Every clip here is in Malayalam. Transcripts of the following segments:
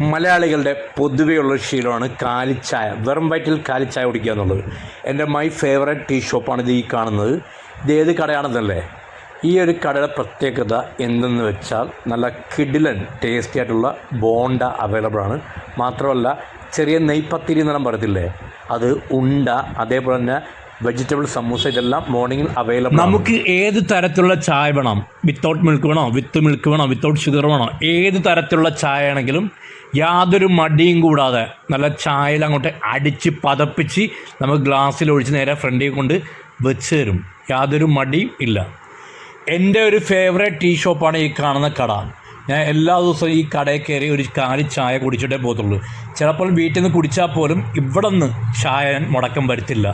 മലയാളികളുടെ പൊതുവെയുള്ള ശീലമാണ് കാലിച്ചായ. വെറും വയറ്റിൽ കാലിച്ചായ കുടിക്കുക എന്നുള്ളത്. എന്റെ മൈ ഫേവറേറ്റ് ടീ ഷോപ്പാണ് ഇത് ഈ കാണുന്നത്. ഇത് ഏത് കടയാണെന്നല്ലേ? ഈ ഒരു കടയുടെ പ്രത്യേകത എന്തെന്ന് വെച്ചാൽ നല്ല കിഡിലൻ ടേസ്റ്റി ആയിട്ടുള്ള ബോണ്ട അവൈലബിൾ ആണ്. മാത്രമല്ല ചെറിയ നെയ്പത്തിരി എന്നെല്ലാം പറയത്തില്ലേ? അത് ഉണ്ട അതേപോലെ തന്നെ വെജിറ്റബിൾ സമൂസ ഇതെല്ലാം മോർണിംഗിൽ അവൈലബിൾ നമുക്ക് ഏത് തരത്തിലുള്ള ചായ വേണം? വിത്തൗട്ട് മിൽക്ക് വേണോ? വിത്ത് മിൽക്ക് വേണോ? വിത്തൗട്ട് ഷുഗർ വേണോ? ഏത് തരത്തിലുള്ള ചായ ആണെങ്കിലും യാതൊരു മടിയും കൂടാതെ നല്ല ചായയിൽ അങ്ങോട്ട് അടിച്ച് പതപ്പിച്ച് നമ്മൾ ഗ്ലാസ്സിൽ ഒഴിച്ച് നേരെ ഫ്രണ്ടിൽ കൊണ്ട് വെച്ച് തരും യാതൊരു മടിയും ഇല്ല. എന്റെ ഒരു ഫേവറേറ്റ് ടീ ഷോപ്പാണ് ഈ കാണുന്ന കട. ഞാൻ എല്ലാ ദിവസവും ഈ കടയിൽ കയറി ഒരു കാലി ചായ കുടിച്ചിട്ടേ പോകത്തുള്ളൂ. ചിലപ്പോൾ വീട്ടിൽ നിന്ന് കുടിച്ചാൽ പോലും ഇവിടെ നിന്ന് ചായ ഞാൻ മുടക്കം വരുത്തില്ല.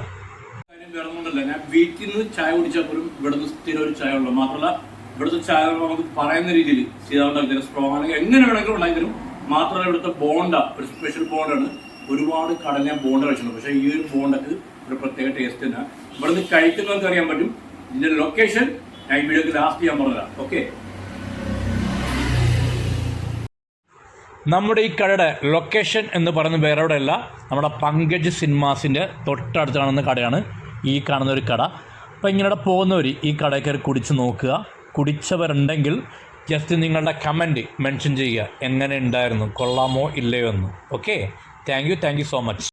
ഞാൻ വീട്ടിൽ നിന്ന് ചായ കുടിച്ചാൽ പോലും ഇവിടെ നിന്ന് സ്ഥിരം ഒരു ചായ ഉള്ളൂ. മാത്രമല്ല ഇവിടുത്തെ ചായ നമുക്ക് പറയുന്ന രീതിയിൽ ചെയ്താൽ സ്ട്രോങ് ആണെങ്കിൽ എങ്ങനെ വേണമെങ്കിലും ഉണ്ടാക്കി തരും. മാത്രമല്ല ഇവിടുത്തെ ബോണ്ട ഒരു സ്പെഷ്യൽ ബോണ്ടാണ് ഒരുപാട് കടൽ ഞാൻ ബോണ്ട കഴിച്ചിട്ടുണ്ട്. പക്ഷേ ഈ ഒരു ബോണ്ടക്ക് ഒരു പ്രത്യേക ടേസ്റ്റ് തന്നെ ഇവിടെ നിന്ന് കഴിക്കുന്നവർക്ക് അറിയാൻ പറ്റും. ഇതിന്റെ ലൊക്കേഷൻ ഞാൻ ഈ വീഡിയോക്ക് ലാസ്റ്റ് ചെയ്യാൻ പറഞ്ഞതാണ് ഓക്കെ നമ്മുടെ ഈ കടയുടെ ലൊക്കേഷൻ എന്ന് പറയുന്നത് വേറെ എവിടെയല്ല നമ്മുടെ പങ്കജ് സിനിമാസിന്റെ തൊട്ടടുത്ത് കാണുന്ന കടയാണ് ഈ കാണുന്ന ഒരു കട. അപ്പോൾ ഇങ്ങനെ പോകുന്നവർ ഈ കടയിൽ കയറി കുടിച്ച് നോക്കുക. കുടിച്ചവരുണ്ടെങ്കിൽ ജസ്റ്റ് നിങ്ങളുടെ കമന്റ് മെൻഷൻ ചെയ്യുക. എങ്ങനെ ഉണ്ടായിരുന്നു? കൊള്ളാമോ ഇല്ലയോ എന്ന്. Okay thank you thank you so much